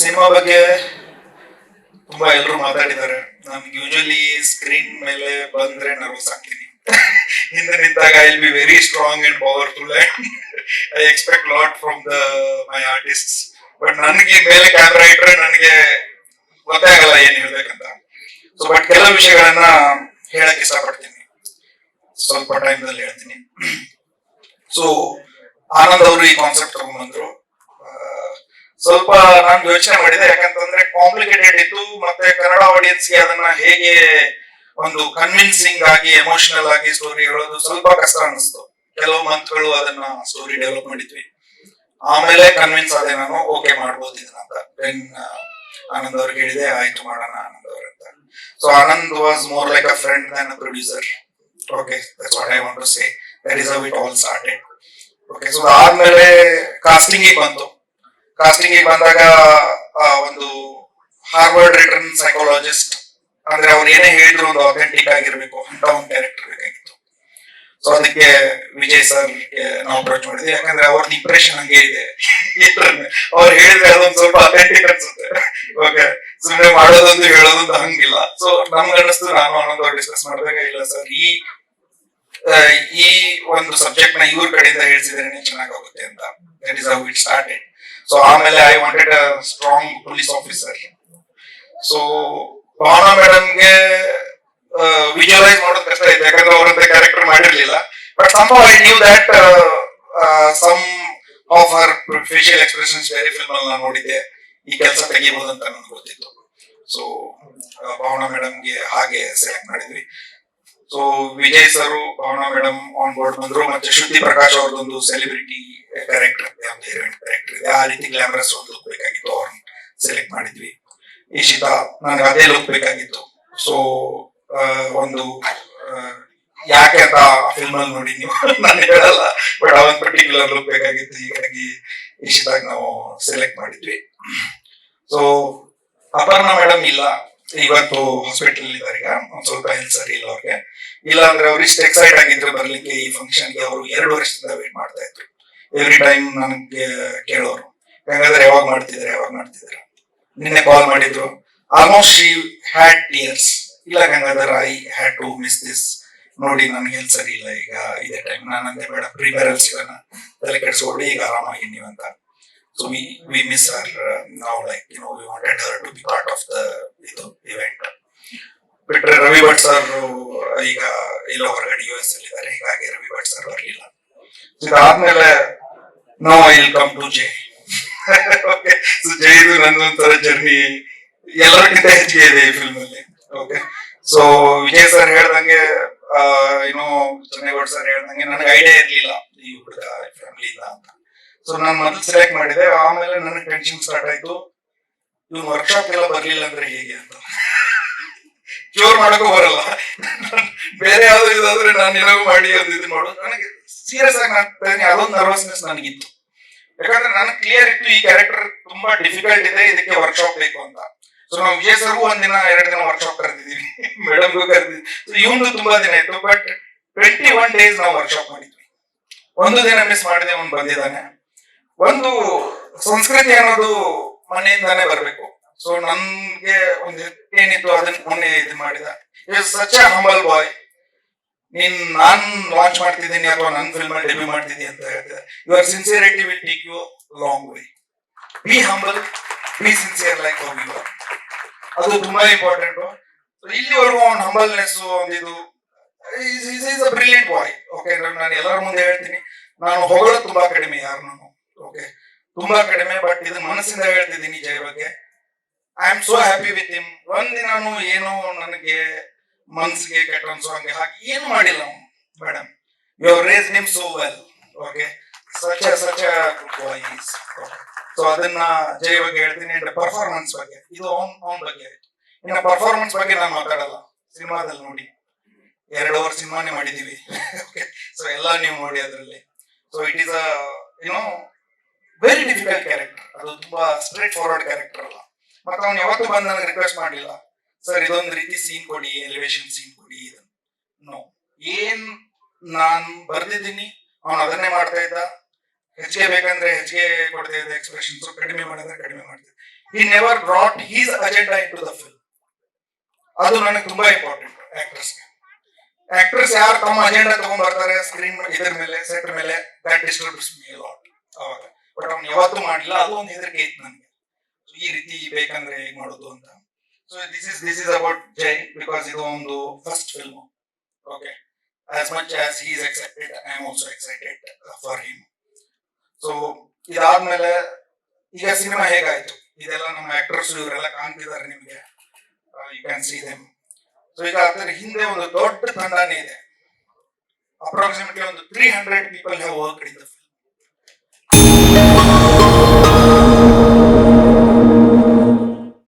Cinema ಬಗ್ಗೆ ತುಂಬಾ ಎಲ್ಲರೂ ಮಾತಾಡಿದ್ದಾರೆ. ನಾನು ಯೂಶಲಿ ಸ್ಕ್ರೀನ್ ಮೇಲೆ ಬಂದ್ರೆ ನರ್ವಸ್ ಆಗ್ತೀನಿ. ಹಿಂದೆ ನಿಂತಾಗ I be very strong and powerful I expect lot from the my artist but ನನಗೆ ಮೇಲೆ ಕ್ಯಾಮ್ರಾ ಇಟ್ರೆ ನನಗೆ ಗೊತ್ತೇ ಆಗಲ್ಲ ಏನ್ ಹೇಳ್ಬೇಕಂತ. ಸೊ ಬಟ್ ಕೆಲವು ವಿಷಯಗಳನ್ನ ಹೇಳಕ್ ಇಷ್ಟಪಡ್ತೀನಿ. ಸ್ವಲ್ಪ ಟೈಮ್ ದಲ್ಲಿ ಹೇಳ್ತೀನಿ. ಸೊ ಆನಂದ್ ಅವರು ಈ ಕಾನ್ಸೆಪ್ಟ್ ತಗೊಂಡ್ಬಂದ್ರು. ಸ್ವಲ್ಪ ನಾನು ಯೋಚನೆ ಮಾಡಿದೆ, ಯಾಕಂತಂದ್ರೆ ಕಾಂಪ್ಲಿಕೇಟೆಡ್ ಇತ್ತು, ಮತ್ತೆ ಕನ್ನಡ ಆಡಿಯನ್ಸ್ಗೆ ಅದನ್ನ ಹೇಗೆ ಒಂದು ಕನ್ವಿನ್ಸಿಂಗ್ ಆಗಿ ಎಮೋಷನಲ್ ಆಗಿ ಸ್ಟೋರಿ ಹೇಳೋದು ಸ್ವಲ್ಪ ಕಷ್ಟ ಅನಿಸ್ತು. ಕೆಲವು ಮಂತ್ಗಳು ಅದನ್ನ ಸ್ಟೋರಿ ಡೆವಲಪ್ ಮಾಡಿದ್ವಿ. ಆಮೇಲೆ ಕನ್ವಿನ್ಸ್ ಆದೆ ನಾನು ಓಕೆ ಮಾಡ್ಬೋದು ಇದನ್ನ ಅಂತ. ದೆನ್ ಆನಂದ್ ಅವ್ರಿಗೆ ಹೇಳಿದೆ, ಆಯ್ತು ಮಾಡೋಣ ಆನಂದ್ ಅವ್ರ ಅಂತ. So Anand was more like a friend than a producer okay that's what I want to say that is how it all started okay so ಆದ್ಮೇಲೆ ಕಾಸ್ಟಿಂಗ್ ಬಂತು. ಕಾಸ್ಟಿಂಗ್ ಬಂದಾಗ ಒಂದು ಹಾರ್ವರ್ಡ್ ರಿಟರ್ನ್ ಸೈಕಾಲಜಿಸ್ಟ್ ಅಂದ್ರೆ ಅವ್ರು ಏನೇ ಹೇಳಿದ್ರು ಒಂದು ಅಥೆಂಟಿಕ್ ಆಗಿರ್ಬೇಕು, ಅಂತ ಒಂದು ಕ್ಯಾರೆಕ್ಟರ್ ಬೇಕಾಗಿತ್ತು. ಸೊ ಅದಕ್ಕೆ ವಿಜಯ್ ಸರ್ ನಾವು ಅಪ್ರೋಚ್ ಮಾಡಿದ್ವಿ. ಯಾಕಂದ್ರೆ ಅವ್ರ ಇಂಪ್ರೆಷನ್ ಹಂಗೆ ಇದೆ. ಅವ್ರು ಹೇಳಿದ್ರೆ ಅದೊಂದು ಸ್ವಲ್ಪ ಅಥೆಂಟಿಕ್ ಅನ್ಸುತ್ತೆ. ಓಕೆ ಸುಮ್ಮನೆ ಮಾಡೋದೊಂದು ಹೇಳೋದೊಂದು ಹಂಗಿಲ್ಲ. ಸೊ ನಮ್ಗೆ ಅನಿಸ್ತು ನಾನು ಅನ್ನೋದು ಡಿಸ್ಕಸ್ ಮಾಡಿದಾಗ, ಇಲ್ಲ ಸರ್ ಈ ಈ ಒಂದು ಸಬ್ಜೆಕ್ಟ್ನ ಇವ್ರ ಕಡೆಯಿಂದ ಹೇಳ್ಸಿದ್ರೆ ಚೆನ್ನಾಗಾಗುತ್ತೆ ಅಂತ. That is how it started so ಆಮೇಲೆ I wanted a strong police officer so Bhavana ಮೇಡಮ್ಗೆ visualise ಮಾಡೋದು ಕಷ್ಟ ಇದೆ ಯಾಕಂದ್ರೆ ಅವರಂತ character ಮಾಡಿರ್ಲಿಲ್ಲ. But some I knew that some of her facial expressions ಬೇರೆ ಫಿಲ್ಮ್ ಅಲ್ಲಿ ನಾನು ನೋಡಿದ್ದೆ. ಈ ಕೆಲಸ ತೆಗಿಬಹುದು ಅಂತ ನನಗೆ ಗೊತ್ತಿತ್ತು. ಸೊ ಭಾವನಾ ಮೇಡಮ್ಗೆ ಹಾಗೆ ಸೆಲೆಕ್ಟ್ ಮಾಡಿದ್ವಿ. So Vijay sir, Bhavana madam on board ಬಂದ್ರು. ಮತ್ತೆ ಶ್ರುತಿ ಪ್ರಕಾಶ್ ಅವ್ರದ್ದೊಂದು ಸೆಲೆಬ್ರಿಟಿ ಕ್ಯಾರೆಕ್ಟರ್ ಇದೆ ಒಂದು ಹೀರೋಯಿನ್ ಕ್ಯಾರೆಕ್ಟರ್ ಇದೆ ಆ ರೀತಿ ಗ್ಲಾಮರಸ್ ಒಂದು ಲುಕ್ ಬೇಕಾಗಿತ್ತು ಅವ್ರನ್ನ ಸೆಲೆಕ್ಟ್ ಮಾಡಿದ್ವಿ. ಇಶಿತಾ ನನಗೆ ಅದೇ ಲುಕ್ ಬೇಕಾಗಿತ್ತು. ಸೊ ಒಂದು ಯಾಕೆ ಅಂತ ಫಿಲ್ಮ್ ಅಲ್ಲಿ ನೋಡಿ ನೀವು. ನಾನು ಹೇಳಲ್ಲ. ಬಟ್ ಅವನ್ ಪರ್ಟಿಕ್ಯುಲರ್ ಲುಕ್ ಬೇಕಾಗಿತ್ತು. ಹೀಗಾಗಿ ಇಶಿತಾಗ್ ನಾವು ಸೆಲೆಕ್ಟ್ ಮಾಡಿದ್ವಿ. ಸೊ ಅಪರ್ಣ ಮೇಡಮ್ ಇಲ್ಲ. ಇವತ್ತು ಹಾಸ್ಪಿಟಲ್ ಇದ್ದಾರೆ. ಈಗ ಒಂದ್ ಸ್ವಲ್ಪ ಹೆಲ್ತ್ ಸರಿ ಇಲ್ಲ ಅವ್ರಿಗೆ. ಇಲ್ಲ ಅಂದ್ರೆ ಅವ್ರು ಇಷ್ಟು ಎಕ್ಸೈಟ್ ಆಗಿದ್ರು ಬರ್ಲಿಕ್ಕೆ ಈ ಫಂಕ್ಷನ್ಗೆ ಅವರು ಎರಡು ವರ್ಷದಿಂದ ವೇಟ್ ಮಾಡ್ತಾ ಇದ್ರು. ಎವ್ರಿ ಟೈಮ್ ನನಗೆ ಕೇಳೋರು. ಹೆಂಗಾದ್ರೆ ಯಾವಾಗ ಮಾಡ್ತಿದ್ರೆ, ಯಾವಾಗ ಮಾಡ್ತಿದ್ರ. ನಿನ್ನೆ ಕಾಲ್ ಮಾಡಿದ್ರು ಆಲ್ಮೋಸ್ಟ್ ಶಿ ಹ್ಯಾಡ್ ಟಿಯರ್ಸ್ ಇಲ್ಲ Gangadhar I had to miss this ನೋಡಿ ನನ್ಗೆ ಹೆಲ್ತ್ ಸರಿ ಇಲ್ಲ ಈಗ, ಇದೇ ಟೈಮ್ ನಾನಂದೆ ಬೇಡ ಪ್ರೀಮಿಯರ್ ಸಿಗೋಣ ತಲೆ ಕೆಡಿಸ್ಕೊಂಡು ಈಗ ಆರಾಮಾಗಿ ನೀವಂತ so we we miss our ನಾವು like you know we wanted her to be part of the ಇದು ಇವೆಂಟ್ ಬಿಟ್ರೆ ರವಿ ಭಟ್ ಸರ್ ಈಗ ಇಲ್ಲ ಹೊರಗಡೆ ಯು ಎಸ್ ಅಲ್ಲಿ ಇದ್ದಾರೆ ಹೀಗಾಗಿ ರವಿ ಭಟ್ ಸರ್ ಬರಲಿಲ್ಲ. ಇದಾದ್ಮೇಲೆ no I will come to Jai okay so ಜೈದು ನನ್ನೊಂಥರ ಜರ್ನಿ ಎಲ್ಲರಿಗಿಂತ ಹೆಚ್ಚಿಗೆ ಇದೆ ಈ ಫಿಲ್ಮ್ ಅಲ್ಲಿ. ಓಕೆ ಸೊ ವಿಜಯ್ ಸರ್ ಹೇಳ್ದಂಗೆ ಏನೋ ಚನ್ನೇಗೌಡ ಸರ್ ಹೇಳ್ದಂಗೆ ನನಗೆ ಐಡಿಯಾ ಇರ್ಲಿಲ್ಲ ಈ ಹುಡುಗ ಫ್ಯಾಮಿಲಿ ಇಲ್ಲ ಅಂತ. ಸೊ ನಾನು ಮೊದಲು ಸೆಲೆಕ್ಟ್ ಮಾಡಿದೆ. ಆಮೇಲೆ ನನಗೆ ಟೆನ್ಷನ್ ಸ್ಟಾರ್ಟ್ ಆಯ್ತು. ಇವ್ನು ವರ್ಕ್ಶಾಪ್ ಎಲ್ಲ ಬರ್ಲಿಲ್ಲ ಅಂದ್ರೆ ಹೇಗೆ ಅಂತ. ಕ್ಯೂರ್ ಮಾಡಕ್ಕೂ ಬರಲ್ಲ. ಬೇರೆ ಯಾವ್ದು ಇದಾದ್ರೆ ನಾನು ಏನೋ ಮಾಡಿ, ಅದು ಇದು ಮಾಡೋದು ನನಗೆ ಸೀರಿಯಸ್ ಆಗಿ ನಾನು ಅದೊಂದು ನರ್ವಸ್ನೆಸ್ ನನಗಿತ್ತು. ಯಾಕಂದ್ರೆ ನನಗೆ ಕ್ಲಿಯರ್ ಇತ್ತು, ಈ ಕ್ಯಾರೆಕ್ಟರ್ ತುಂಬಾ ಡಿಫಿಕಲ್ಟ್ ಇದೆ, ಇದಕ್ಕೆ ವರ್ಕ್ಶಾಪ್ ಬೇಕು ಅಂತ. ಸೊ ನಾವು ವಿಜಯ್ ಸರ್ಗೂ ಒಂದಿನ, ಎರಡು ದಿನ ವರ್ಕ್ಶಾಪ್ ಕರೆದಿದ್ದೀವಿ ಮೇಡಮ್ಗೂ ಕರೆದಿದ್ವಿ ಸೊ ಇವಂದು ತುಂಬಾ ದಿನ ಇತ್ತು ಬಟ್ ಟ್ವೆಂಟಿ ಒನ್ ಡೇಸ್ ನಾವು ವರ್ಕ್ಶಾಪ್ ಮಾಡಿದ್ವಿ. ಒಂದು ದಿನ ಮಿಸ್ ಮಾಡಿದೆ ಅವ್ನು ಬಂದಿದ್ದಾನೆ. ಒಂದು ಸಂಸ್ಕೃತಿ ಅನ್ನೋದು ಮನೆಯಿಂದಾನೇ ಬರ್ಬೇಕು. ಸೊ ನನ್ಗೆ ಒಂದು ಏನಿತ್ತು, ಅದನ್ನ ಮೊನ್ನೆ ಇದು ಮಾಡಿದ. ಸಚ್ ಎ ಹಂಬಲ್ ಬಾಯ್ ನೀನ್, ನಾನ್ ಲಾಂಚ್ ಮಾಡ್ತಿದ್ದೀನಿ ಅಥವಾ ನನ್ ಫಿಲ್ಮ್ ಅಲ್ಲಿ ಡೆಬ್ಯೂ ಮಾಡ್ತಿದ್ದೀನಿ ಅಂತ ಹೇಳ್ತಾರೆ your sincerity will take you long way be humble be sincere like ಹೋಗಿ ಅದು ತುಂಬಾ ಇಂಪಾರ್ಟೆಂಟ್ ಇಲ್ಲಿವರೆಗೂ ಅವ್ನ ಹಂಬಲ್ನೆಸ್ ಒಂದಿದು ಇದು is a brilliant boy okay ನಾನು ಎಲ್ಲರ ಮುಂದೆ ಹೇಳ್ತೀನಿ. ನಾನು ಹೊಗಳೋದು ತುಂಬಾ ಕಡಿಮೆ, ಯಾರು ಓಕೆ ತುಂಬಾ ಕಡಿಮೆ ಬಟ್ ಇದು ಮನಸ್ಸಿಂದ ಹೇಳ್ತಿದ್ದೀನಿ ಜಯ ಬಗ್ಗೆ. I am so happy with him ಒಂದಿನಾನು ಏನೋ ನನಗೆ ಮನ್ಸಿಗೆ ಕೆಟ್ಟ ಅನ್ಸೋ ಹಂಗೆ ಹಾಕಿ, ಏನು ಮಾಡಿಲ್ಲ madam you have raise him so well okay such such voice so ಅದನ್ನ ಜಯ ಬಗ್ಗೆ ಹೇಳ್ತೀನಿ ಅಂಡ್ ಪರ್ಫಾರ್ಮೆನ್ಸ್ ಬಗ್ಗೆ. ಇದು ಅವನ್, ಅವನ ಬಗ್ಗೆ ಇನ್ನು ಪರ್ಫಾರ್ಮೆನ್ಸ್ ಬಗ್ಗೆ ನಾನು ಮಾತಾಡಲ್ಲ. ಸಿನಿಮಾದಲ್ಲಿ ನೋಡಿ. ಎರಡು ಅವರ್ ಸಿನಿಮಾನೇ ಮಾಡಿದೀವಿ. ಸೊ ಎಲ್ಲ ನೀವು ನೋಡಿ ಅದರಲ್ಲಿ. So it is a you know very difficult character ಅದು ತುಂಬಾ ಸ್ಟ್ರೇಟ್ ಫಾರ್ವರ್ಡ್ ಕ್ಯಾರೆಕ್ಟರ್ ಅಲ್ಲ. ಮತ್ತೆ ಅವ್ನು ಯಾವತ್ತೂ ಬಂದು ನನಗೆ ರಿಕ್ವೆಸ್ಟ್ ಮಾಡಲಿಲ್ಲ. ಸರ್, ಇದೊಂದು ರೀತಿ ಸೀನ್ ಕೊಡಿ ಎಲಿವೇಶನ್ ಸೀನ್ ಕೊಡಿ ನೋ ಏನ್ ನಾನ್ ಬರ್ದಿದ್ದೀನಿ, ಅವನು ಅದನ್ನೇ ಮಾಡ್ತಾ ಇದ್ದ. ಹೆಚ್ಚಿಗೆ ಬೇಕಂದ್ರೆ ಹೆಚ್ಚಿಗೆ ಕೊಡ್ತಾ ಇದ್ದ ಎಕ್ಸ್ಪ್ರೆಷನ್ಸ್ ಕಡಿಮೆ ಮಾಡಿದ್ರೆ ಕಡಿಮೆ ಮಾಡ್ತಿದ್ದೆ. ಈ never brought his agenda into the film ಅದು ನನಗೆ ತುಂಬಾ ಇಂಪಾರ್ಟೆಂಟ್ ಆಕ್ಟ್ರೆಸ್ ಆಕ್ಟರ್ಸ್ ಯಾರು ತಮ್ಮ ಅಜೆಂಡಾ ತಗೊಂಡ್ ಬರ್ತಾರೆ ಸ್ಕ್ರೀನ್ ಇದ್ರ ಮೇಲೆ ಸೆಟ್ ಮೇಲೆ ದಟ್ ಡಿಸ್ಟರ್ಬ್ಸ್ ಮೀ ಲಾಟ್ ಅವಾಗ. ಬಟ್ ಅವ್ನು ಯಾವತ್ತೂ ಮಾಡಿಲ್ಲ, ಅದು ಒಂದು ಹೆದರಿಕೆ ಇತ್ತು ನನಗೆ. ಈ ರೀತಿ ಬೇಕಂದ್ರೆ ಹೇಗ್ ಮಾಡೋದು ಅಂತ. So this is this is about Jai because ಇದು ಒಂದು first film okay as much as he is excited I am also excited for him so ಇದಾದ್ಮೇಲೆ, ಈಗ ಸಿನಿಮಾ ಹೇಗಾಯ್ತು? ಇದೆಲ್ಲ ನಮ್ಮ ಆಕ್ಟರ್ಸ್ ಇವರೆಲ್ಲ ಕಾಣ್ತಿದ್ದಾರೆ ನಿಮ್ಗೆ. You can see them so ಈಗ ಅದರ ಹಿಂದೆ ಒಂದು ದೊಡ್ಡ ತಂಡನೇ ಇದೆ. ಅಪ್ರಾಕ್ಸಿಮೇಟ್ಲಿ ಒಂದು three hundred people have work in the